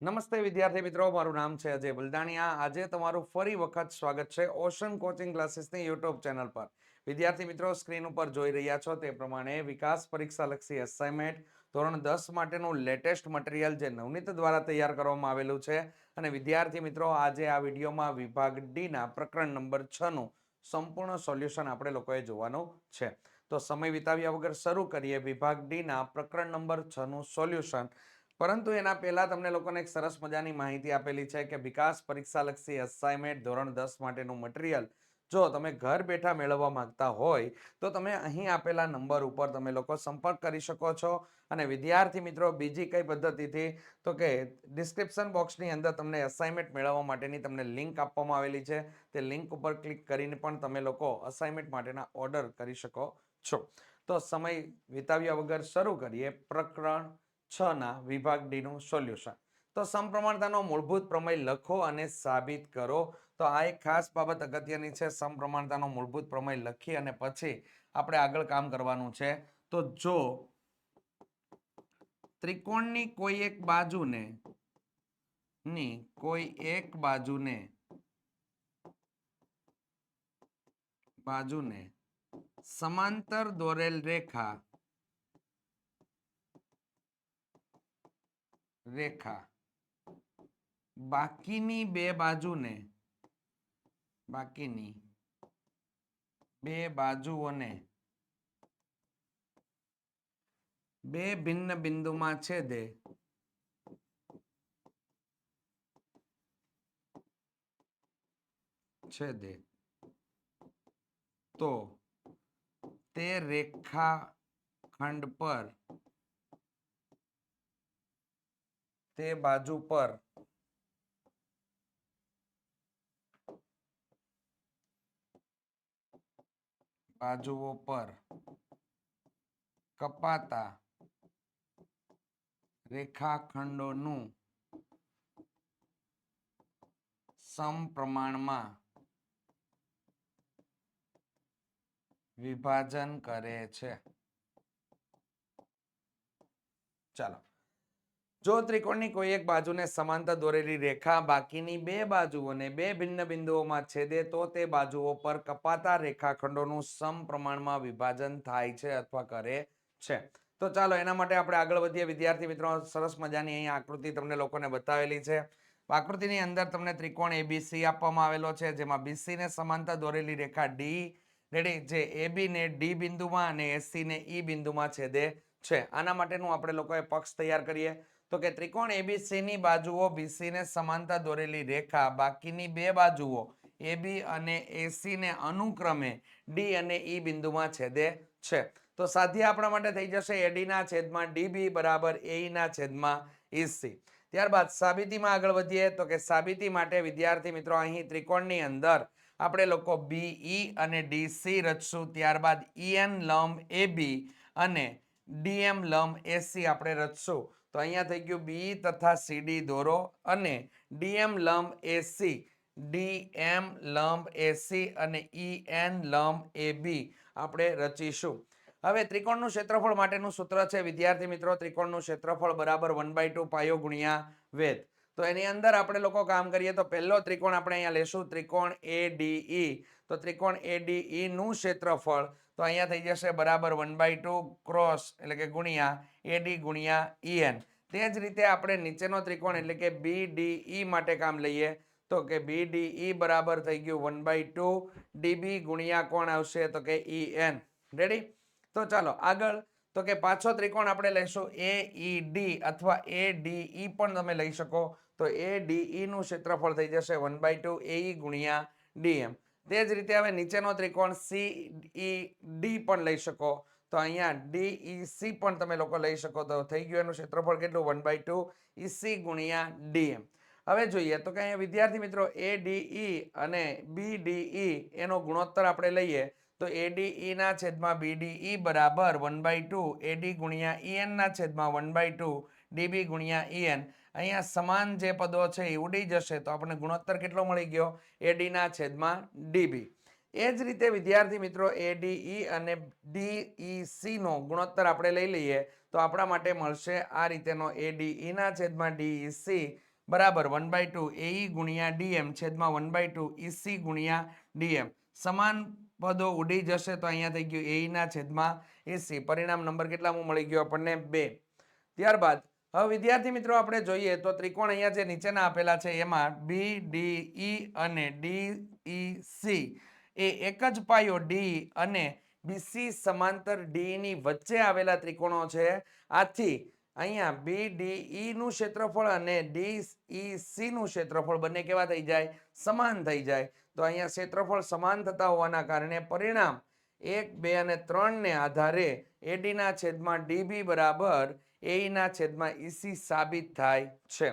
નમસ્તે વિદ્યાર્થી મિત્રો, મારું નામ છે અજય બલદાણિયા. આજે તમારું ફરી વખત સ્વાગત છે ઓશન કોચિંગ ક્લાસીસની યુટ્યુબ ચેનલ પર. વિદ્યાર્થી મિત્રો, સ્ક્રીન ઉપર જોઈ રહ્યા છો તે પ્રમાણે વિકાસ પરીક્ષા લક્ષી અસાઇનમેન્ટ ધોરણ દસ માટેનું લેટેસ્ટ મટીરિયલ જે નવનીત દ્વારા તૈયાર કરવામાં આવેલું છે. અને વિદ્યાર્થી મિત્રો, આજે આ વિડીયોમાં વિભાગ ડીના પ્રકરણ નંબર છનું સંપૂર્ણ સોલ્યુશન આપણે લોકોએ જોવાનું છે. તો સમય વિતાવ્યા વગર શરૂ કરીએ વિભાગ ડીના પ્રકરણ નંબર છનું સોલ્યુશન પરંતુ એના પહેલા તમને લોકોને એક સરસ મજાની માહિતી આપેલી છે કે વિકાસ પરીક્ષાલક્ષી અસાઇનમેન્ટ ધોરણ દસ માટેનું મટીરિયલ જો તમે ઘર બેઠા મેળવવા માંગતા હોય, તો તમે અહીં આપેલા નંબર ઉપર તમે લોકો સંપર્ક કરી શકો છો. અને વિદ્યાર્થી મિત્રો, બીજી કઈ પદ્ધતિથી? તો કે ડિસ્ક્રિપ્શન બોક્સની અંદર તમને અસાઇનમેન્ટ મેળવવા માટેની તમને લિંક આપવામાં આવેલી છે. તે લિંક ઉપર ક્લિક કરીને પણ તમે લોકો અસાઇનમેન્ટ માટેના ઓર્ડર કરી શકો છો. તો સમય વિતાવ્યા વગર શરૂ કરીએ. પ્રકરણ છ ના વિભાગ ડી નું સોલ્યુશન તો સમપ્રમાણતાનો મૂળભૂત પ્રમેય લખો અને સાબિત કરો. તો આ એક ખાસ બાબત અગત્યની છે, સમપ્રમાણતાનો મૂળભૂત પ્રમેય લખી અને પછી આપણે આગળ કામ કરવાનું છે. તો જો ત્રિકોણની કોઈ એક બાજુને, ની કોઈ એક બાજુને બાજુને, સમાંતર દોરેલ રેખા રેખા. બાકીની બે બાજુને, બાકીની બે બાજુઓને બે ભિન્ન બિંદુમાં છેદે. છેદે. તો તે રેખાખંડ પર તે બાજુ પર. બાજુઓ પર. કપાતા રેખાખંડોનું સમપ્રમાણમાં વિભાજન કરે છે. ચાલો. જો ત્રિકોણની કોઈ એક બાજુને સમાંતર દોરેલી રેખા, બાકીની બે બાજુઓને બે ભિન્ન બિંદુઓમાં છેદે, તો તે બાજુઓ પર કપાતા રેખાખંડોનું સમપ્રમાણમાં વિભાજન થાય છે અથવા કરે છે. તો ચાલો, એના માટે આપણે આગળ વધીએ. વિદ્યાર્થી મિત્રો, સરસ મજાની અહીં આકૃતિ તમને લોકોને બતાવેલી છે. આકૃતિની અંદર તમને ત્રિકોણ એબીસી આપવામાં આવેલો છે, જેમાં બીસીને સમાંતર દોરેલી રેખા ડી રેડી, જે એબી ને ડી બિંદુમાં અને એસી ને ઈ બિંદુમાં છેદે છે. આના માટેનું આપણે લોકોએ પક્ષ તૈયાર કરીએ. તો કે ત્રિકોણ એબીસી ની બાજુઓ બીસી ને સમાંતર દોરેલી રેખા, બાકીની બે બાજુઓ એબી અને એસી ને અનુક્રમે ડી અને ઈ બિંદુમાં છેદે છે. તો સાધ્ય આપણા માટે થઈ જશે એડી ના છેદમાં ડીબી બરાબર એ ના છેદમાં ઈસી ત્યારબાદ સાબિતીમાં આગળ વધીએ તો કે સાબિતી માટે વિદ્યાર્થી મિત્રો અહીં ત્રિકોણની અંદર આપણે લોકો બીઈ અને ડીસી રચશું. ત્યારબાદ ઈએન લંબ એબી અને ડીએમ લંબ એસી આપણે રચશું. તો અહીંયા થઈ ગયું બી તથા સીડી દોરો અને ડીએમ લંબ એસી ડીએમ લંબ એસી અને ઈએન લંબ બી આપણે રચીશું. હવે ત્રિકોણનું ક્ષેત્રફળ માટેનું સૂત્ર છે, વિદ્યાર્થી મિત્રો, ત્રિકોણનું ક્ષેત્રફળ બરાબર વન બાય ટુ પાયો ગુણ્યા વેદ તો એની અંદર આપણે લોકો કામ કરીએ તો પહેલો ત્રિકોણ આપણે અહીંયા લેશું, ત્રિકોણ એ ડી તો ત્રિકોણ એ નું ક્ષેત્રફળ તો અહીંયા થઈ જશે બરાબર વન બાય ટુ ક્રોસ એટલે કે ગુણ્યા એડી ગુણ્યા ઈએન તે જ રીતે આપણે નીચેનો ત્રિકોણ એટલે કે બી ડી માટે કામ લઈએ તો કે બી ડી બરાબર થઈ ગયું વન બાય ટુ ડીબી ગુણ્યા કોણ આવશે તો કે ઈ એન રેડી તો ચાલો આગળ તો કે પાછો ત્રિકોણ આપણે લઈશું એ ઈ ડી અથવા એ ડી ઈ પણ તમે લઈ શકો. તો એ ડી નું ક્ષેત્રફળ થઈ જશે વન બાય ટુ એ ગુણ્યા ડીએમ તે જ રીતે હવે નીચેનો ત્રિકોણ સી ઈ ડી પણ લઈ શકો. તો અહીંયા ડી ઈ સી પણ તમે લોકો લઈ શકો. તો થઈ ગયું એનું ક્ષેત્રફળ કેટલું? વન બાય ટુ ઈસી ગુણ્યા ડી એમ. હવે જોઈએ તો કે અહીંયા વિદ્યાર્થી મિત્રો એ ડી ઈ અને બી ડી ઈ એનો ગુણોત્તર આપણે લઈએ તો એડીઈ ના છેદમાં બીડીઈ બરાબર વન બાય ટુ એડી ગુણ્યા ઈએન ના છેદમાં વન બાય ટુ ડીબી ગુણ્યા ઈએન અહીંયા સમાન જે પદો છે એ ઉડી જશે તો આપણને ગુણોત્તર કેટલો મળી ગયો? એડીના છેદમાં ડીબી એ જ રીતે વિદ્યાર્થી મિત્રો એડીઈ અને ડીઈસીનો ગુણોત્તર આપણે લઈ લઈએ તો આપણા માટે મળશે આ રીતેનો એડીઈ ના છેદમાં ડીઈસી બરાબર વન બાય ટુ એઈ ગુણ્યા ડીએમ છેદમાં વન બાય ટુ ઈસી ગુણ્યા ડીએમ સમાન પદો ઉડી જશે તો અહીંયા થઈ ગયું એઈના છેદમાં એસી પરિણામ નંબર કેટલામાં મળી ગયો આપણને? બે. ત્યારબાદ હવે વિદ્યાર્થી મિત્રો આપણે જોઈએ તો ત્રિકોણ અહીંયા જે નીચેના આપેલા છે એમાં બી ડી ઈ અને ડી ઈ સી એ એક જ પાયો ડી અને બીસી સમાંતર ડીની વચ્ચે આવેલા ત્રિકોણો છે. આથી અહીંયા બી ડી ઈ નું ક્ષેત્રફળ અને ડી ઈ સી નું ક્ષેત્રફળ બંને કેવા થઈ જાય? સમાન થઈ જાય. તો અહીંયા ક્ષેત્રફળ સમાન થતા હોવાના કારણે પરિણામ એક, બે અને ત્રણને આધારે એડીના છેદમાં ડીબી બરાબર એ ના છેદમાં ઈસી સાબિત થાય છે.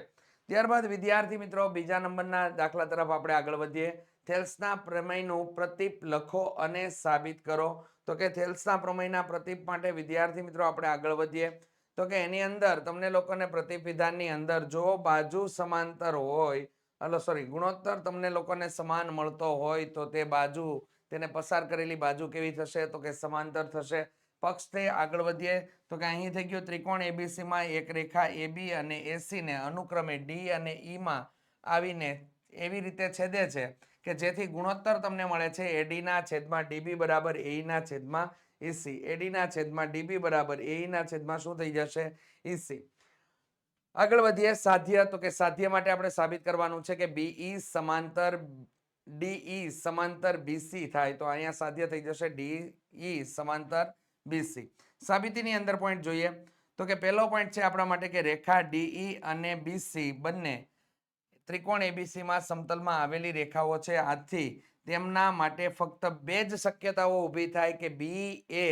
ત્યારબાદ વિદ્યાર્થી મિત્રો, બીજા નંબરના દાખલા તરફ આપણે આગળ વધીએ. થેલ્સના પ્રમેયનું પ્રતિપ લખો અને સાબિત કરો. તો કે થેલ્સના પ્રમેયના પ્રતીપ માટે વિદ્યાર્થી મિત્રો, આપણે આગળ વધીએ. તો કે એની અંદર, તમને લોકોને પ્રતિપ વિધાનની અંદર જો બાજુ સમાંતર હોય એટલે સોરી ગુણોત્તર તમને લોકોને સમાન મળતો હોય, તો તે બાજુ, તેને પસાર કરેલી બાજુ કેવી થશે? તો કે સમાંતર થશે. પક્ષથી આગળ વધીએ તો કે અહીં થઈ ગયું ત્રિકોણ એબીસીમાં એક રેખા એબી અને એસીને અનુક્રમે ડી અને ઈમાં આવીને એવી રીતે છેદે છે કે જેથી ગુણોત્તર તમને મળે છે એડીના છેદમાં ડીબી બરાબર એઈના છેદમાં ઈસી એડીના છેદમાં ડીબી બરાબર એઈના છેદમાં શું થઈ જશે? ઈસી આગળ વધીએ સાધ્ય. તો કે સાધ્ય માટે આપણે સાબિત કરવાનું છે કે બીઈ સમાંતર ડીઈ સમાંતર બીસી થાય. તો અહીંયા સાધ્ય થઈ જશે ડીઈ સમાંતર BC સાબિતીની અંદર પોઈન્ટ જોઈએ તો કે પહેલો પોઈન્ટ છે આપણા માટે કે રેખા ડીઈ અને બીસી બંને ત્રિકોણ એબીસીમાં સમતલમાં આવેલી રેખાઓ છે. આથી તેમના માટે ફક્ત બે જ શક્યતાઓ ઊભી થાય કે બી એ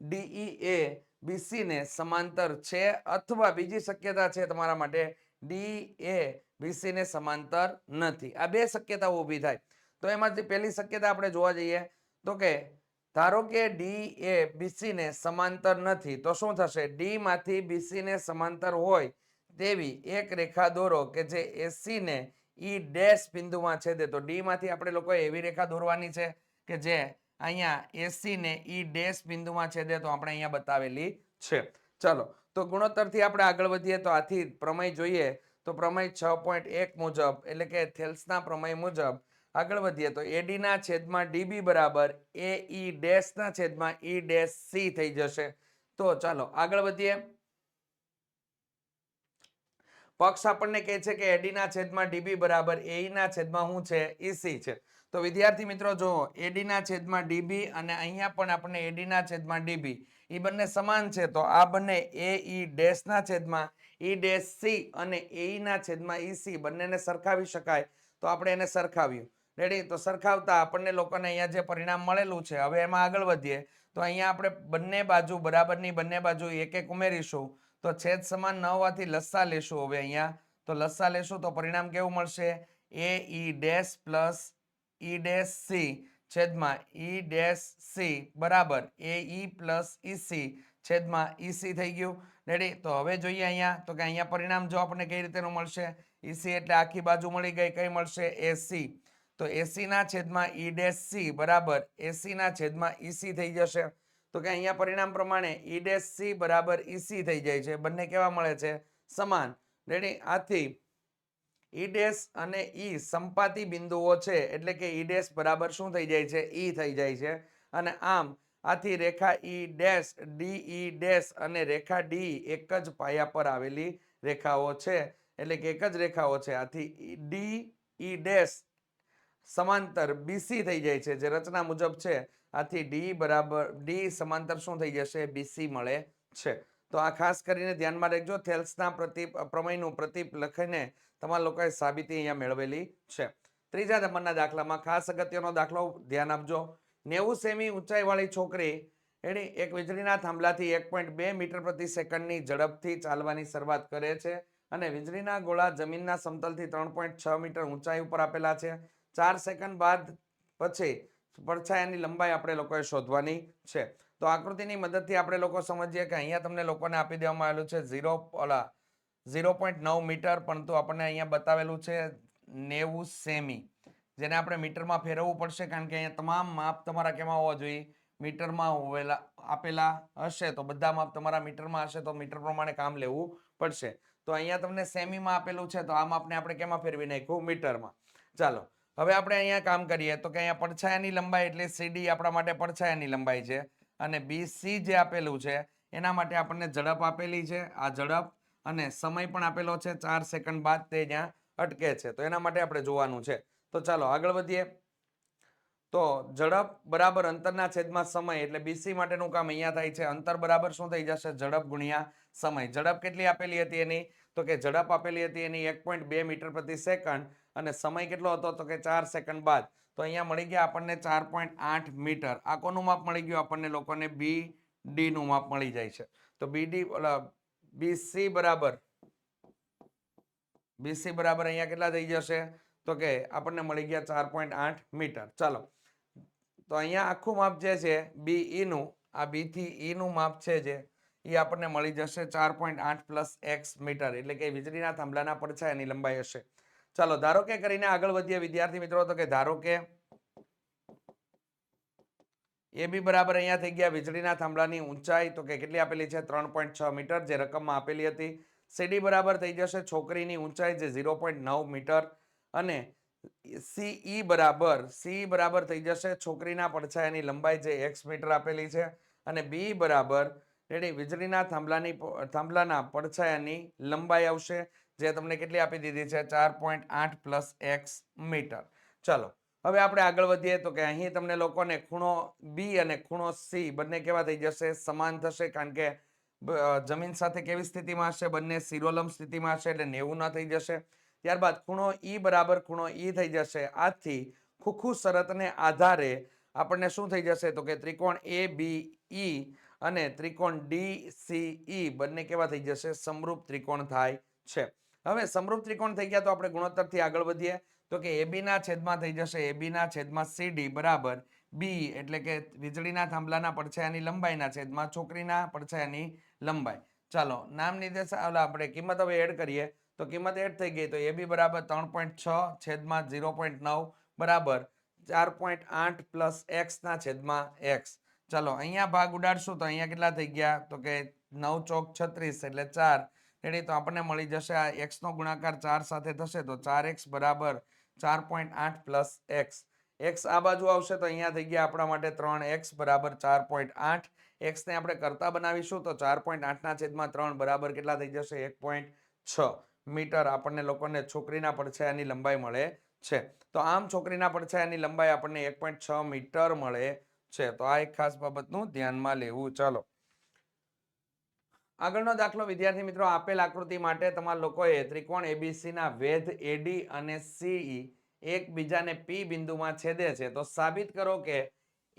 ડીઈ એ બીસીને સમાંતર છે અથવા બીજી શક્યતા છે તમારા માટે ડી એ બીસીને સમાંતર નથી. આ બે શક્યતાઓ ઊભી થાય. તો એમાંથી પહેલી શક્યતા આપણે જોવા જઈએ તો કે ધારો કે ડી એ બીસી ને સમાંતર નથી, તો શું થશે? ડી માંથી બીસી ને સમાંતર હોય તેવી એક રેખા દોરો કે જે એસી ને ઈ ડેશ બિંદુમાં છેદે. તો ડી માંથી આપણે લોકોએ એવી રેખા દોરવાની છે કે જે અહીંયા એસી ને ઈ ડેશ બિંદુમાં છેદે તો આપણે અહીંયા બતાવેલી છે. ચલો, તો ગુણોત્તરથી આપણે આગળ વધીએ તો આથી પ્રમેય જોઈએ. તો પ્રમેય છ પોઈન્ટ એક મુજબ, એટલે કે થેલ્સના પ્રમેય મુજબ આગળ વધીએ તો એડીના છેદમાં ડીબી બરાબર એ ઈ ડેશના છેદમાં ઈ ડેશ સી થઈ જશે. તો ચાલો આગળ વધીએ. પક્ષ આપણને કહે છે કે એડીના છેદમાં ડીબી બરાબર એ ના છેદમાં શું છે? ઈસી છે. તો વિદ્યાર્થી મિત્રો જો એડીના છેદમાં ડીબી અને અહીંયા પણ આપણને એડીના છેદમાં ડીબી એ બંને સમાન છે, તો આ બંને એ ઈ ડેશના છેદમાં ઈ ડેશ સી અને એ ના છેદમાં ઈસી બંનેને સરખાવી શકાય. તો આપણે એને સરખાવ્યું. રેડી તો સરખાવતા આપણને લોકોને અહીંયા જે પરિણામ મળેલું છે, હવે એમાં આગળ વધીએ. તો અહીંયા આપણે બંને બાજુ, બરાબરની બંને બાજુ એક એક ઉમેરીશું. તો છેદ સમાન ન હોવાથી લસ્સા લેશું હવે અહીંયા. તો લસ્સા લેશું તો પરિણામ કેવું મળશે? A E dash plus E dash C છેદમાં ઈ ડેશ સી બરાબર. એ ઈ પ્લસ ઈસી છેદમાં ઈસી થઈ ગયું. રેડી તો હવે જોઈએ અહીંયા. તો કે અહીંયા પરિણામ જો આપણને કઈ રીતેનું મળશે? ઈસી એટલે આખી બાજુ મળી ગઈ. કઈ મળશે? એસી તો એસી ના છેદમાં ઈ ડેશ સી બરાબર? એસી ના છેદમાં ઈસી થઈ જશે. તો કે અહીંયા પરિણામ પ્રમાણે ઈ ડેશ સી બરાબર ઈસી થઈ જાય છે. બંને કેવા મળે છે? સમાન. રેડી આથી ઈ ડેશ અને ઈ સંપાતી બિંદુઓ છે, એટલે કે ઈ ડેશ બરાબર શું થઈ જાય છે? ઈ થઈ જાય છે. અને આમ, આથી રેખા E dash D E dash અને રેખા ડી એક જ પાયા પર આવેલી રેખાઓ છે. એટલે કે એક જ રેખાઓ છે. આથી ડી ઈ ડેશ સમાંતર બીસી થઈ જાય છે. જે રચના મુજબ છે, આથી ડી બરાબર ડી સમાંતર શું થઈ જશે? બીસી મળે છે. તો આ ખાસ કરીને ધ્યાનમાં રાખજો, થેલ્સના પ્રતિપ, પ્રમેયનું પ્રતિપ લખીને તમારા લોકોએ સાબિતી અહીંયા મેળવેલી છે. ત્રીજા નંબરના દાખલામાં ખાસ અગત્યનો દાખલો ધ્યાન આપજો. નેવું સેમી ઊંચાઈવાળી છોકરી એણે એક વીજળીના થાંભલાથી એક પોઈન્ટ બે મીટર પ્રતિ સેકન્ડની ઝડપથી ચાલવાની શરૂઆત કરે છે અને વીજળીના ગોળા જમીનના સમતલથી ત્રણ પોઈન્ટ છ મીટર ઊંચાઈ ઉપર આપેલા છે. ચાર સેકન્ડ બાદ પછી પડછાયાની લંબાઈ આપણે લોકોએ શોધવાની છે. તો આકૃતિની મદદથી આપણે લોકો સમજીએ કે અહીંયા તમને લોકોને આપી દેવામાં આવેલું છે ઝીરો ઓલા ઝીરો પોઈન્ટ નવ મીટર, પરંતુ આપણને અહીંયા બતાવેલું છે નેવું સેમી. જેને આપણે મીટરમાં ફેરવવું પડશે કારણ કે અહીંયા તમામ માપ તમારા કેમાં હોવા જોઈએ? મીટરમાં હોવેલા, આપેલા હશે તો બધા માપ તમારા મીટરમાં હશે તો મીટર પ્રમાણે કામ લેવું પડશે. તો અહીંયા તમને સેમીમાં આપેલું છે તો આ માપને આપણે કેમાં ફેરવી નાખ્યું? મીટરમાં. ચાલો હવે આપણે અહીંયા કામ કરીએ તો કે અહીંયા પડછાયાની લંબાઈ એટલે સીડી આપણા માટે પડછાયાની લંબાઈ છે અને બીસી જે આપેલું છે, એના માટે આપણને ઝડપ આપેલી છે. આ ઝડપ અને સમય પણ આપેલો છે. ચાર સેકન્ડ બાદ તે ત્યાં અટકે છે. તો એના માટે આપણે જોવાનું છે. તો ચાલો આગળ વધીએ. તો ઝડપ બરાબર અંતરના છેદમાં સમય એટલે બીસી માટેનું કામ અહીંયા થાય છે. અંતર બરાબર શું થઈ જશે? ઝડપ ગુણ્યા સમય. ઝડપ કેટલી આપેલી હતી એની? તો કે ઝડપ આપેલી હતી એની એક મીટર પ્રતિ સેકન્ડ. અને સમય કેટલો હતો? તો કે ચાર સેકન્ડ બાદ. તો અહીંયા મળી ગયા આપણને ચાર પોઈન્ટ આઠ મીટર. આ કોનું માપ મળી ગયું? આપણને લોકોને બી ડીનું માપ મળી જાય છે. તો બીડી બીસી બરાબર. બીસી બરાબર અહીંયા કેટલા થઈ જશે? તો કે આપણને મળી ગયા ચાર પોઈન્ટ આઠ મીટર. ચાલો. તો અહીંયા આખું માપ જે છે બી ઈનું આ બી થી ઈ માપ છે જે, એ આપણને મળી જશે ચાર પોઈન્ટ આઠ પ્લસ એક્સ મીટર. એટલે કે વીજળીના થાંભલાના પડછાયાની લંબાઈ હશે. ચાલો, ધારો કે કરીને આગળ વધીએ વિદ્યાર્થી મિત્રો, તો કે ધારો કે એ બી બરાબર અહીંયા થઈ ગયા વીજળીના થાંભલાની ઊંચાઈ, તો કે કેટલી આપેલી છે? ત્રણ પોઈન્ટ છ મીટર, જે રકમમાં આપેલી હતી. સીડી બરાબર થઈ જશે છોકરીની ઊંચાઈ, જે ઝીરો પોઈન્ટ નવ મીટર. અને સીઈ બરાબર, સી બરાબર થઈ જશે છોકરીના પડછાયાની લંબાઈ, જે એક્સ મીટર આપેલી છે. અને બી બરાબર, રેડી, વીજળીના થાંભલાની, થાંભલાના પડછાયાની લંબાઈ આવશે. જે તમને કેટલી આપી દીધી છે? ચાર પોઈન્ટ આઠ પ્લસ એક્સ મીટર. ચલો, હવે આપણે આગળ વધીએ તો કે અહીં તમને લોકોને ખૂણો બી અને ખૂણો સી બંને કેવા થઈ જશે? સમાન થશે કારણ કે જમીન સાથે કેવી સ્થિતિમાં હશે? બંને સિરોલમ સ્થિતિમાં હશે એટલે નેવું ના થઈ જશે. ત્યારબાદ ખૂણો ઈ બરાબર ખૂણો ઈ થઈ જશે. આથી ખુખુ શરતને આધારે આપણને શું થઈ જશે? તો કે ત્રિકોણ એ, બી, ઈ અને ત્રિકોણ ડી, સી, ઈ બંને કેવા થઈ જશે? સમરૂપ ત્રિકોણ થાય છે. હવે સમરૂપ ત્રિકોણ થઈ ગયા તો આપણે ગુણોત્તરથી આગળ વધીએ. તો કે એબીના છેદમાં થઈ જશે એબીના છેદમાં સીડી બરાબર. બી એટલે કે વીજળીના થાંભલાના પડછાયાની લંબાઈના છેદમાં છોકરીના પડછાયાની લંબાઈ. ચાલો નામ નિર્દેશ આપણે કિંમત હવે એડ કરીએ. તો કિંમત એડ થઈ ગઈ તો એબી બરાબર ત્રણ પોઈન્ટ છ છેદમાં ઝીરો પોઈન્ટ નવ બરાબર. ચાર પોઈન્ટ આઠ પ્લસ એક્સના છેદમાં એક્સ. ચાલો, અહીંયા ભાગ ઉડાડશું તો અહીંયા કેટલા થઈ ગયા? તો કે નવ ચોક છત્રીસ એટલે ચાર. રેડી, તો આપણને મળી જશે આ એક્સનો ગુણાકાર ચાર સાથે થશે, તો ચાર એક્સ બરાબર ચાર પોઈન્ટ આઠ પ્લસ એક્સ એક્સ આ બાજુ આવશે, તો અહીંયા થઈ ગયા આપણા માટે ત્રણ એક્સ બરાબર ચાર પોઈન્ટ આઠ. એક્સને આપણે કરતા બનાવીશું, તો ચાર પોઈન્ટ આઠના છેદમાં ત્રણ બરાબર કેટલા થઈ જશે? એક પોઈન્ટ છ. મીટર આપણને લોકોને છોકરીના પડછાયાની લંબાઈ મળે છે. તો આમ છોકરીના પડછાયાની લંબાઈ આપણને એક પોઈન્ટ છ મીટર મળે છે. તો આ એક ખાસ બાબતનું ધ્યાનમાં લેવું. ચાલો. આગળનો દાખલો વિદ્યાર્થી મિત્રો, આપેલ આકૃતિ માટે તમારા લોકોએ ત્રિકોણ એબીસીના વેધ એડી અને સીઈ એકબીજાને પી બિંદુમાં છેદે છે. તો સાબિત કરો કે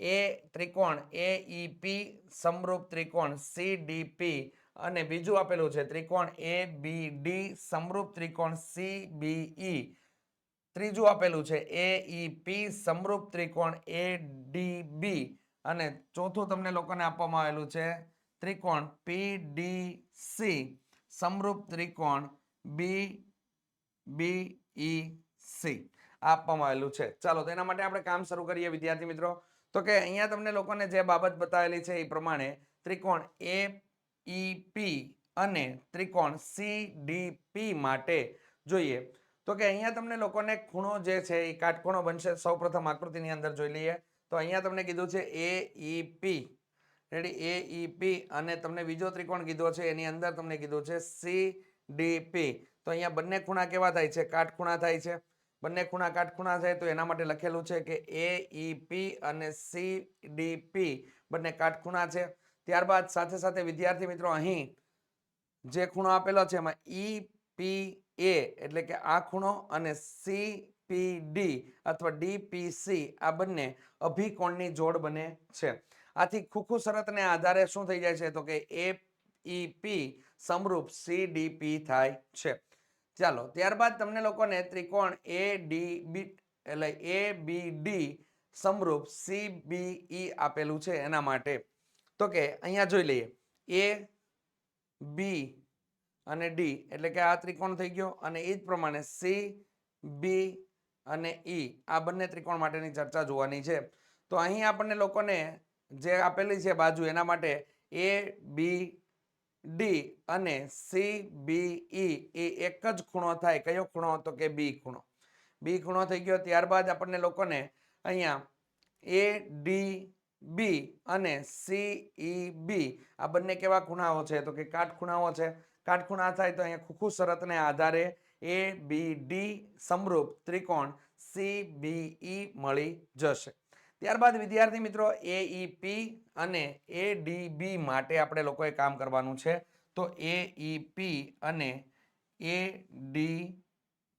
એ ત્રિકોણ એ એઈપી સમરૂપ ત્રિકોણ સીડીપી અને બીજું આપેલું છે ત્રિકોણ એ બી ડી સમરૂપ ત્રિકોણ સીબીઈ ત્રીજું આપેલું છે એ એઈપી સમરૂપ ત્રિકોણ એ ડી બી અને ચોથું તમને લોકોને આપવામાં આવેલું છે ત્રિકોણ પીડીસી સમરૂપ ત્રિકોણ બી બી ઈ સી આપવામાં આવેલું છે. ચાલો, તો એના માટે આપણે કામ શરૂ કરીએ, વિદ્યાર્થી મિત્રો. તો કે અહીંયા તમને લોકોને જે બાબત બતાવેલી છે એ પ્રમાણે ત્રિકોણ એ પી અને ત્રિકોણ સીડીપી માટે જોઈએ. તો કે અહીંયા તમને લોકોને ખૂણો જે છે એ કાટખૂણો બનશે. સૌપ્રથમ આકૃતિની અંદર જોઈ લઈએ. તો અહીંયા તમને કીધું છે એ પી રેડી એ પી અને તમને બીજો ત્રિકોણ કીધો છે, એની અંદર તમને કીધું છે સી ડી પી તો અહીંયા બંને ખૂણા કેવા થાય છે? કાટખૂણા થાય છે. બંને ખૂણા કાટખૂણા થાય તો એના માટે લખેલું છે કે એ ઈ પી અને સી ડી પી બંને કાટખૂણા છે. ત્યારબાદ સાથે સાથે વિદ્યાર્થી મિત્રો, અહીં જે ખૂણો આપેલો છે એમાં ઈ પી એ એટલે કે આ ખૂણો અને સી પી ડી અથવા ડી પી સી આ બંને અભિકોણની જોડ બને છે. આથી ખુખુ શરતને આધારે શું થઈ જાય છે? તો કે એ ઈ પી સમરૂપ સી ડી થાય છે. ચાલો, ત્યારબાદ તમને લોકોને ત્રિકોણ એ ડી બી એટલે A B D સમરૂપ C B ઈ આપેલું છે એના માટે. તો કે અહીંયા જોઈ લઈએ. એ બી અને ડી એટલે કે આ ત્રિકોણ થઈ ગયો અને એ જ પ્રમાણે સી બી અને ઈ આ બંને ત્રિકોણ માટેની ચર્ચા જોવાની છે. તો અહીં આપણને લોકોને જે આપેલી છે બાજુ, એના માટે એ બી ડી અને સી બી ઈ એ એક જ ખૂણો થાય. કયો ખૂણો? તો કે બી ખૂણો. બી ખૂણો થઈ ગયો. ત્યારબાદ આપણને લોકોને અહીંયા એ ડી બી અને સી ઈ બી આ બંને કેવા ખૂણાઓ છે? તો કે કાટખૂણાઓ છે. કાટખૂણા થાય તો અહીંયા ખૂખું શરતને આધારે એ બી ડી સમરૂપ ત્રિકોણ સી બી ઈ મળી જશે. ત્યારબાદ વિદ્યાર્થી મિત્રો એ પી અને એ બી માટે આપણે લોકોએ કામ કરવાનું છે. તો એ ઈ પી અને એ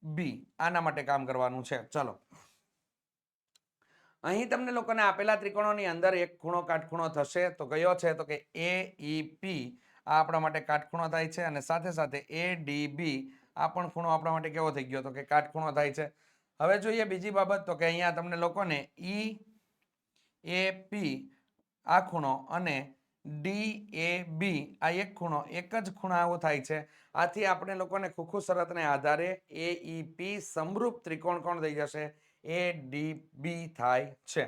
બી આના માટે કામ કરવાનું છે. ચલો. અહીં તમને લોકોને આપેલા ત્રિકોણોની અંદર એક ખૂણો કાટખૂણો થશે. તો કયો છે? તો કે એ ઈ પી આ આપણા માટે કાટખૂણો થાય છે અને સાથે સાથે એ બી આ પણ ખૂણો આપણા માટે કેવો થઈ ગયો? તો કે કાટખૂણો થાય છે. હવે જોઈએ બીજી બાબત. તો કે અહીંયા તમને લોકોને ઈ એ પી આ ખૂણો અને ડી એ બી આ એક ખૂણો, એક જ ખૂણાઓ થાય છે. આથી આપણે લોકોને ખુખુ શરતને આધારે એ ઈ પી સમરૂપ ત્રિકોણ કોણ થઈ જશે? એ ડી બી થાય છે.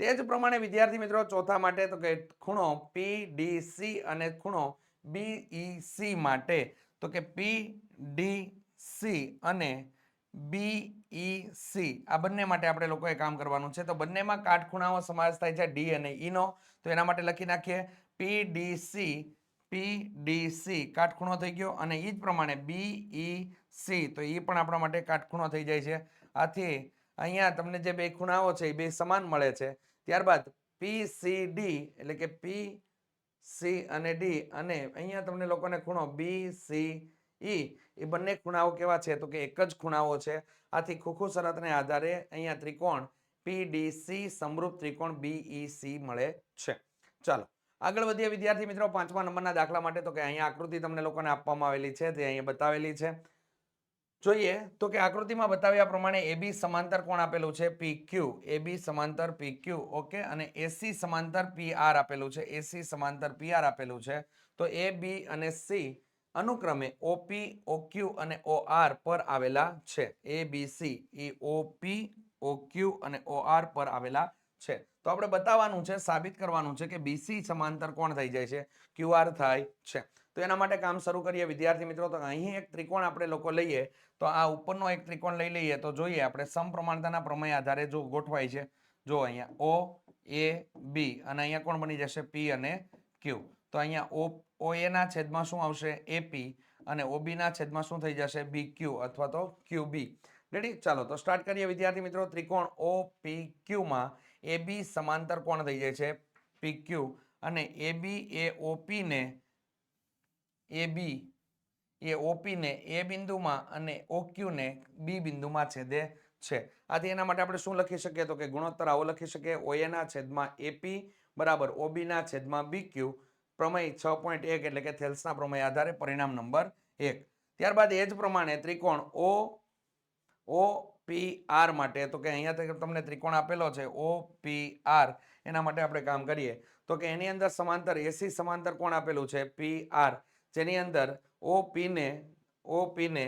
તે જ પ્રમાણે વિદ્યાર્થી મિત્રો ચોથા માટે તો કે ખૂણો પી ડી સી અને ખૂણો બી ઈ સી માટે, તો કે પી ડી સી અને બી સી આ બંને માટે આપણે લોકોએ કામ કરવાનું છે. તો બંનેમાં કાટખૂણાઓ સમાવેશ થાય છે ડી અને ઈનો તો એના માટે લખી નાખીએ P D C P D C કાટખૂણો થઈ ગયો અને એ જ પ્રમાણે બી ઈ સી તો એ પણ આપણા માટે કાટખૂણો થઈ જાય છે. આથી અહીંયા તમને જે બે ખૂણાઓ છે એ બે સમાન મળે છે. ત્યારબાદ પી સી ડી એટલે કે પી સી અને ડી અને અહીંયા તમને લોકોને ખૂણો બી સી ઈ એ બંને ખૂણાઓ કેવા છે? તો કે એક જ ખૂણાઓ છે. આથી ખુખુ શરતને આધારે અહીંયા ત્રિકોણ પીડીસી સમરૂપ ત્રિકોણ બી ઈ સી મળે છે. ચાલો, આગળ વધીએ વિદ્યાર્થી મિત્રો પાંચમા નંબરના દાખલા માટે. તો કે અહીંયા આકૃતિ તમને લોકોને આપવામાં આવેલી છે, તે અહીંયા બતાવેલી છે. જોઈએ, તો કે આકૃતિમાં બતાવ્યા પ્રમાણે એબી સમાંતર કોણ આપેલું છે? પી ક્યુ એબી સમાંતર પી ક્યુ ઓકે અને એસી સમાંતર આર આપેલું છે. એસી સમાંતર આર આપેલું છે. તો એ બી અને સી અનુક્રમે ઓપી ઓક્યુ અને ઓ આર પર આવેલા છે. A B C A OP OQ અને ઓ આર પર આવેલા છે. તો આપણે બતાવવાનું છે, સાબિત કરવાનું છે કે બીસી સમાંતર કોણ થઈ જાય છે? ક્યુઆર થાય છે. તો એના માટે કામ શરૂ કરીએ વિદ્યાર્થી મિત્રો. તો અહીં એક ત્રિકોણ આપણે લોકો લઈએ. તો આ ઉપરનો એક ત્રિકોણ લઈ લઈએ તો જોઈએ આપણે સમપ્રમાણતાના પ્રમેય આધારે જો ગોઠવાય છે. જો અહીંયા ઓ એ બી અને અહીંયા કોણ બની જશે? પી અને ક્યુ તો અહીંયા ઓ ઓ એના છેદમાં શું આવશે? એપી અને ઓબી ના છેદમાં શું થઈ જશે? બી ક્યુ અથવા તો ક્યુ બી રેડી ચાલો, તો સ્ટાર્ટ કરીએ. વિદ્યાર્થી મિત્રો, ત્રિકોણ ઓ પી ક્યુમાં એ બી સમાંતર કોણ થઈ જાય છે? પી ક્યુ અને એ બી એ ઓપી ને એ બી એ ઓપી ને એ બિંદુમાં અને ઓક્યુને બી બિંદુમાં છેદે છે. આથી એના માટે આપણે શું લખી શકીએ? તો કે ગુણોત્તર આવો લખી શકીએ. ઓએના છેદમાં એપી બરાબર ઓબી ના છેદમાં બી ક્યુ પ્રમેય છ પોઈન્ટ એક એટલે કે થેલ્સના પ્રમેય આધારે પરિણામ નંબર એક. ત્યારબાદ એ જ પ્રમાણે ત્રિકોણ ઓ ઓ પી આર માટે, તો કે અહીંયા તમને ત્રિકોણ આપેલો છે ઓ પી આર એના માટે આપણે કામ કરીએ. તો કે એની અંદર સમાંતર એસી સમાંતર કોણ આપેલું છે? પી આર જેની અંદર ઓ પીને ઓ પીને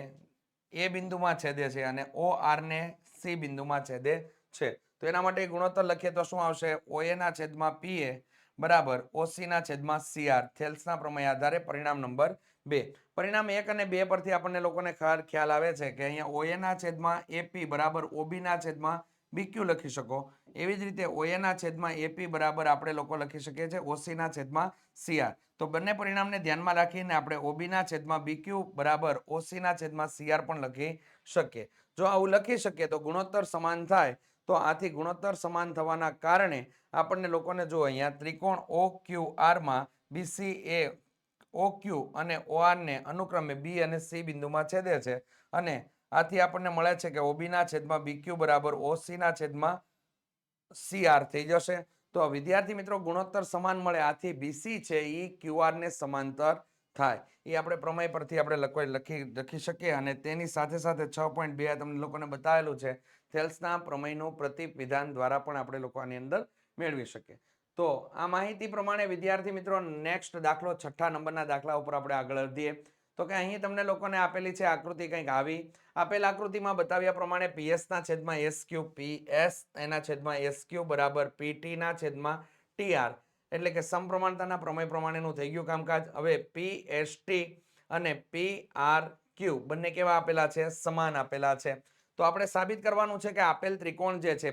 એ બિંદુમાં છેદે છે અને ઓ આરને સી બિંદુમાં છેદે છે. તો એના માટે ગુણોત્તર લખીએ તો શું આવશે? ઓ એના છેદમાં પી એ બરાબર. ઓસીના છેદમાં સીઆર થેલ્સના પ્રમેય આધારે પરિણામ નંબર બે. પરિણામ એક અને બે પરથી આપણને લોકોને ખ્યાલ ખ્યાલ આવે છે કે અહીંયા ઓએના છેદમાં એપી બરાબર ઓબીના છેદમાં બીક્યુ લખી શકો. એવી જ રીતે ઓએના છેદમાં એપી બરાબર આપણે લોકો લખી શકીએ છીએ ઓસીના છેદમાં સીઆર તો બંને પરિણામને ધ્યાનમાં રાખીને આપણે ઓબીના છેદમાં બીક્યુ બરાબર ઓસીના છેદમાં સીઆર પણ લખી શકીએ. જો આવું લખી શકીએ તો ગુણોત્તર સમાન થાય તો આથી ગુણોત્તર સમાન થવાના કારણે આપણને લોકોને જો અહીંયા ત્રિકોણ ઓ ક્યુ આરમાં બીસી એ ઓ ક્યુ અને ઓ આરને અનુક્રમે બી અને સી બિંદુમાં છેદે છે. અને આથી આપણને મળે છે કે ઓબીના છેદમાં બીક્યુ બરાબર ઓસીના છેદમાં સીઆર થઈ જશે. તો વિદ્યાર્થી મિત્રો, ગુણોત્તર સમાન મળે, આથી બીસી છે એ ક્યુઆરને સમાંતર થાય. એ આપણે પ્રમેય પરથી આપણે લખી લખી શકીએ અને તેની સાથે સાથે છ પોઈન્ટ બે તમને લોકોને બતાવેલું છે. થેલ્સના પ્રમેયનું પ્રતિક વિધાન દ્વારા પણ આપણે લોકો આની અંદર મેળવી શકીએ. તો આ માહિતી પ્રમાણે વિદ્યાર્થી મિત્રો નેક્સ્ટ દાખલો, છઠ્ઠા નંબરના દાખલા ઉપર આપણે આગળ વધીએ. તો કે અહીં તમને લોકોને આપેલી છે આકૃતિ કંઈક આવી. આપેલ આકૃતિમાં બતાવ્યા પ્રમાણે પીએસના છેદમાં એસ ક્યુ પી એસ એના છેદમાં એસ ક્યુ બરાબર પીટીના છેદમાં ટીઆર એટલે કે સમપ્રમાણતાના પ્રમેય પ્રમાણેનું થઈ ગયું કામકાજ. હવે પી એસ ટી અને પી આર ક્યુ બંને કેવા આપેલા છે? સમાન આપેલા છે. તો આપણે સાબિત કરવાનું છે કે આપેલ ત્રિકોણ જે છે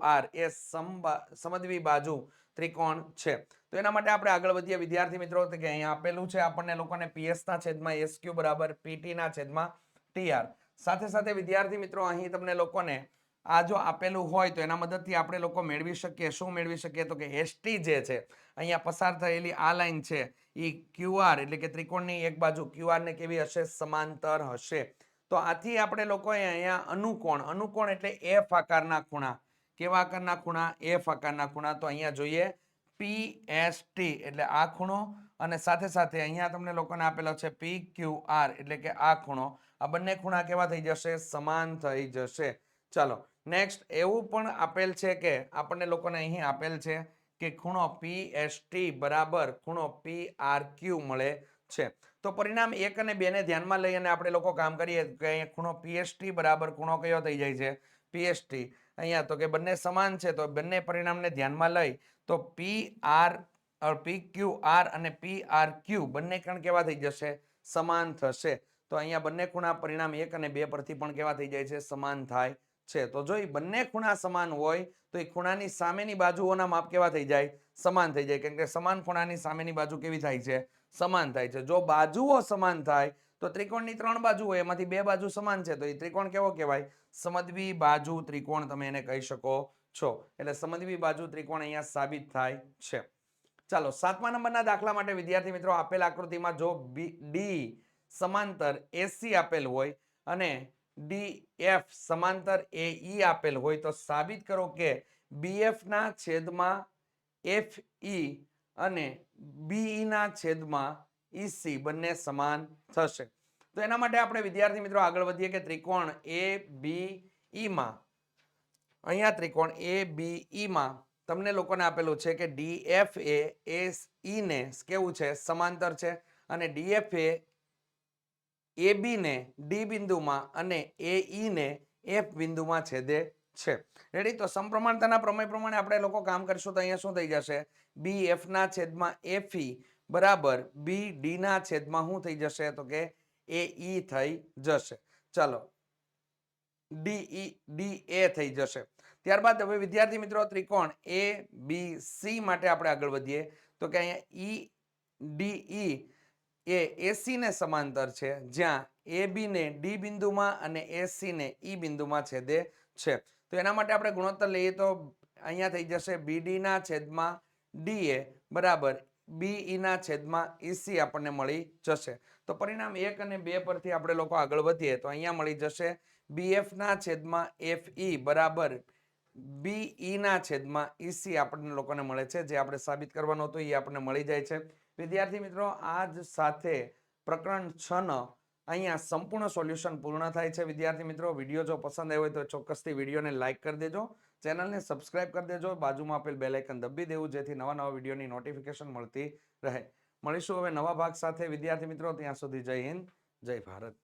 આર, એ સમદ્વી બાજુ ત્રિકોણ છે. તો એના માટે આપણે આગળ વધીએ. વિદ્યાર્થી મિત્રો કે અહીંયા આપેલું છે, આપણને લોકોને પીએસ ના છેદમાં ક્યુ બરાબર પીટી ના છેદમાં ટીઆર સાથે સાથે વિદ્યાર્થી મિત્રો, અહીં તમને લોકોને આ જો આપેલું હોય તો એના મદદથી આપણે લોકો મેળવી શકીએ. શું મેળવી શકીએ? તો કે એસટી જે છે, અહીંયા પસાર થયેલી આ લાઈન છે એ ક્યુઆર એટલે કે ત્રિકોણની એક બાજુ ક્યુઆર ને કેવી હશે? સમાંતર હશે. તો આથી આપણે લોકોએ અહીંયા અનુકોણ અનુકોણ એટલે એફ આકારના ખૂણા. કેવા આકારના ખૂણા? એફ આકારના ખૂણા. તો અહીંયા જોઈએ પી એસ ટી એટલે આ ખૂણો અને સાથે સાથે અહીંયા તમને લોકોને આપેલો છે પી ક્યુ આર એટલે કે આ ખૂણો. આ બંને ખૂણા કેવા થઈ જશે? સમાન થઈ જશે. ચાલો નેક્સ્ટ એવું પણ આપેલ છે કે આપણને લોકોને અહીં આપેલ છે કે ખૂણો પી એસ ટી બરાબર ખૂણો પી આર ક્યુ મળે છે. તો પરિણામ એક અને બેને ધ્યાનમાં લઈ અને આપણે લોકો કામ કરીએ કે અહીંયા ખૂણો પીએસટી બરાબર ખૂણો કયો થઈ જાય છે? પીએસટી અહીંયા તો કે બંને સમાન છે, તો બંને પરિણામને ધ્યાનમાં લઈ તો P R P Q R અને પી આર ક્યુ બંને કણ કેવા થઈ જશે? સમાન થશે. તો અહીંયા બંને ખૂણા પરિણામ એક અને બે પરથી પણ કેવા થઈ જાય છે? સમાન થાય. છે. તો જો એ બંને ખૂણા સમાન હોય, તો એ ખૂણાની સામેની બાજુઓના માપ કેવા થઈ જાય? સમાન થઈ જાય. કેમ કે સમાન ખૂણાની સામેની બાજુ કેવી થાય છે? સમાન થાય છે. જો બાજુઓ સમાન થાય, તો ત્રિકોણની ત્રણ બાજુ હોય, એમાંથી બે બાજુ સમાન છે, તો એ ત્રિકોણ કેવો કહેવાય? સમદ્વી બાજુ ત્રિકોણ તમે એને કહી શકો છો. એટલે સમદ્વી બાજુ ત્રિકોણ અહીંયા સાબિત થાય છે. ચાલો, સાતમા નંબરના દાખલા માટે વિદ્યાર્થી મિત્રો આપેલ આકૃતિમાં જો ડી, સમાંતર એસી આપેલ હોય અને ડી એફ સમાંતર એ ઈ આપેલ હોય તો સાબિત કરો કે બીએફના છેદમાં એફ ઈ અને બીઈ ના છેદમાં ઈસી બંને સમાન થશે. તો એના માટે આપણે વિદ્યાર્થી મિત્રો આગળ વધીએ કે ત્રિકોણ એ બી ઈમાં અહીંયા ત્રિકોણ એ બી ઈમાં તમને લોકોને આપેલું છે કે ડીએફ એ એસ ઈ ને કેવું છે? સમાંતર છે અને ડીએફ એ એ બી ને ડી બિંદુમાં અને એ ઈ ને એફ બિંદુમાં છેદે છે. રેડી તો સમપ્રમાણતાના પ્રમેય પ્રમાણે આપણે લોકો કામ કરીશું તો અહીંયા શું થઈ જશે? બી એફ ના છેદમાં એફ ઈ બરાબર બી ડી ના છેદમાં શું થઈ જશે? તો કે એ ઈ થઈ જશે. ચાલો. ડી ઈ ડી એ થઈ જશે. ત્યારબાદ હવે વિદ્યાર્થી મિત્રો ત્રિકોણ એ બી સી માટે આપણે આગળ વધીએ. તો કે અહીંયા ઈ ડી ઈ એ એસીને સમાંતર છે, જ્યાં એ બી ને ડી બિંદુમાં અને એસી ને ઈ બિંદુમાં છેદે છે. તો એના માટે આપણે ગુણોત્તર લઈએ તો અહીંયા થઈ જશે બીડીના છેદમાં ડી એ બરાબર બીઈના છેદમાં ઈસી આપણને મળી જશે. તો પરિણામ એક અને બે પરથી આપણે લોકો આગળ વધીએ તો અહીંયા મળી જશે બીએફના છેદમાં એફ ઈ બરાબર બીઈના છેદમાં ઈસી આપણને લોકોને મળે છે. જે આપણે સાબિત કરવાનું હતું એ આપણને મળી જાય છે. વિદ્યાર્થી મિત્રો આ જ સાથે પ્રકરણ છ નો અહીંયા સંપૂર્ણ સોલ્યુશન પૂર્ણ થાય છે. વિદ્યાર્થી મિત્રો, વીડિયો જો પસંદ આવ્યો હોય તો ચોક્કસથી વિડીયોને લાઇક કરી દેજો. ચેનલને સબસ્ક્રાઇબ કરી દેજો. બાજુમાં આપેલ બે આઇકન દબી દેવું, જેથી નવા નવા વિડીયોની નોટિફિકેશન મળતી રહે. મળીશું હવે નવા ભાગ સાથે. વિદ્યાર્થી મિત્રો, ત્યાં સુધી જય હિન્દ, જય ભારત.